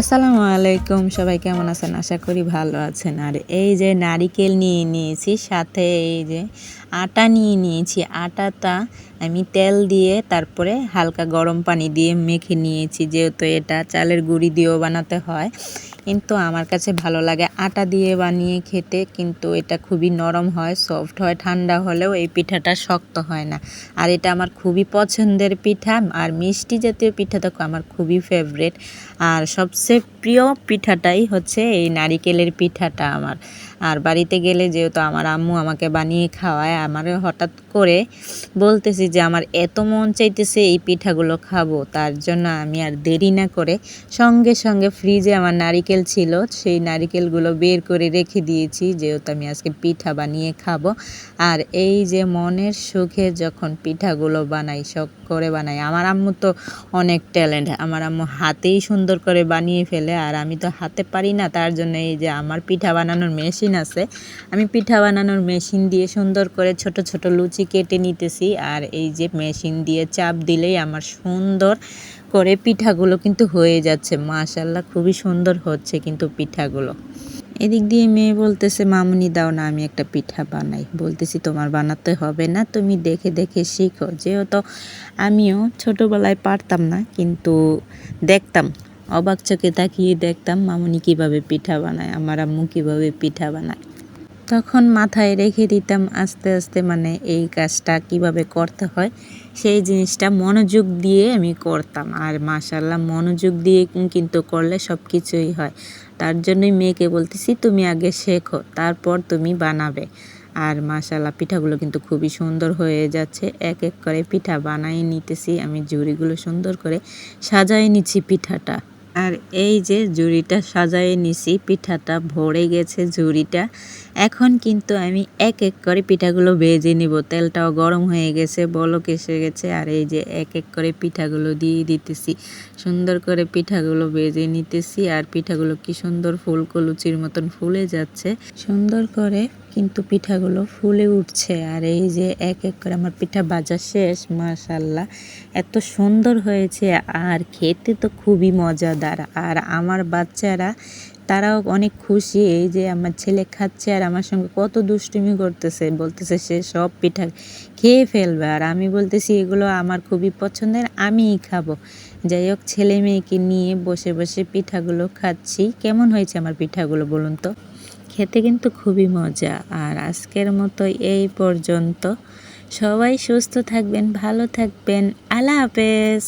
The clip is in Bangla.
আসসালামু আলাইকুম, সবাই কেমন আছেন? আশা করি ভালো আছেন। আর এই যে নারিকেল নিয়ে নিয়েছি, সাথে এই যে আটা নিয়ে নিয়েছি। আটাটা আমি তেল দিয়ে তারপরে হালকা গরম পানি দিয়ে মেখে নিয়েছি, যেহেতু এটা চালের গুঁড়ি দিয়েও বানাতে হয়। কিন্তু আমার কাছে ভালো লাগে। আটা দিয়ে বানিয়ে খেতে কিন্তু এটা খুবই নরম হয় সফট হয়, ঠান্ডা হলেও এই পিঠাটা শক্ত হয় না। আর এটা আমার খুবই পছন্দের পিঠা আর মিষ্টি জাতীয় পিঠা তো আমার খুবই ফেভারেট আর সবচেয়ে প্রিয় পিঠাটাই হচ্ছে এই নারিকেলের পিঠাটা আমার। আর বাড়িতে গেলে যেহেতু আমার আম্মু আমাকে বানিয়ে খাওয়ায়, আমারও হঠাৎ করে বলতেছি যে আমার এত মন চাইতেছে এই পিঠাগুলো খাব, তার জন্য আমি আর দেরি না করে সঙ্গে সঙ্গে ফ্রিজে আমার নারিকেল ছিল, সেই নারিকেলগুলো বের করে রেখে দিয়েছি, যেহেতু আমি আজকে পিঠা বানিয়ে খাব। আর এই যে মনের সুখে যখন পিঠাগুলো বানাই শখ করে বানাই। আমার আম্মু তো অনেক ট্যালেন্ট আমার আম্মু হাতেই সুন্দর করে বানিয়ে ফেলে আর আমি তো হাতে পারি না। তার জন্য এই যে আমার পিঠা বানানোর মেশিন আছে। আমি পিঠা বানানোর মেশিন দিয়ে সুন্দর করে ছোট ছোট লুচি কেটে নিতেছি আর এই যে মেশিন দিয়ে চাপ দিলেই আমার সুন্দর করে পিঠাগুলো কিন্তু হয়ে যাচ্ছে। মাশাল্লাহ খুবই সুন্দর হচ্ছে কিন্তু পিঠাগুলো। এদিক দিয়ে মেয়ে বলতেছে, মামুনি দাও না, আমি একটা পিঠা বানাই। বলতেছি, তোমার বানাতে হবে না, তুমি দেখে দেখে শিখো। যেহেতু আমিও ছোটোবেলায় পারতাম না, কিন্তু দেখতাম, অবাক চোখে তাকিয়ে দেখতাম, মামুনি কীভাবে পিঠা বানায়? আমার আম্মু কীভাবে পিঠা বানায়? তখন মাথায় রেখে দিতাম আস্তে আস্তে মানে এই কাজটা কীভাবে করতে হয়, সেই জিনিসটা মনোযোগ দিয়ে আমি করতাম। আর মাশাল্লাহ মনোযোগ দিয়ে কিন্তু করলে সব কিছুই হয়। তার জন্যই মেয়েকে বলতেছি, তুমি আগে শেখো, তারপর তুমি বানাবে। আর মাশাল্লাহ পিঠাগুলো কিন্তু খুবই সুন্দর হয়ে যাচ্ছে। এক এক করে পিঠা বানাই নিতেছি, আমি জুড়িগুলো সুন্দর করে সাজাই নিচ্ছি পিঠাটা। আর এই যে ঝুড়িটা সাজায়ে নিছি, পিঠাটা ভরে গেছে ঝুড়িটা এখন কিন্তু আমি এক এক করে পিঠাগুলো ভেজে নিব। তেলটাও গরম হয়ে গেছে, বলক এসে গেছে, আর এই যে এক এক করে পিঠাগুলো দিয়ে দিতেছি। সুন্দর করে পিঠাগুলো ভেজে নিতেছি, আর পিঠাগুলো কি সুন্দর ফুলকো লুচির মতন ফুলে যাচ্ছে। সুন্দর করে কিন্তু পিঠাগুলো ফুলে উঠছে, আর এই যে এক এক করে আমার পিঠা ভাজা শেষ মাশাল্লাহ এত সুন্দর হয়েছে, আর খেতে তো খুবই মজাদার। আর আমার বাচ্চারা তারাও অনেক খুশি, এই যে আমার ছেলে খাচ্ছে আর আমার সঙ্গে কত দুষ্টুমি করতেছে, বলতেছে সে সব পিঠা খেয়ে ফেলবে। আর আমি বলতেছি, এগুলো আমার খুবই পছন্দের, আমিই খাব। যাই হোক, ছেলে মেয়েকে নিয়ে বসে বসে পিঠাগুলো খাচ্ছি। কেমন হয়েছে আমার পিঠাগুলো বলুন তো? খেতে কিন্তু খুবই মজা। আর আজকের মতো এই পর্যন্ত। সবাই সুস্থ থাকবেন, ভালো থাকবেন। আল্লাহ হাফেজ।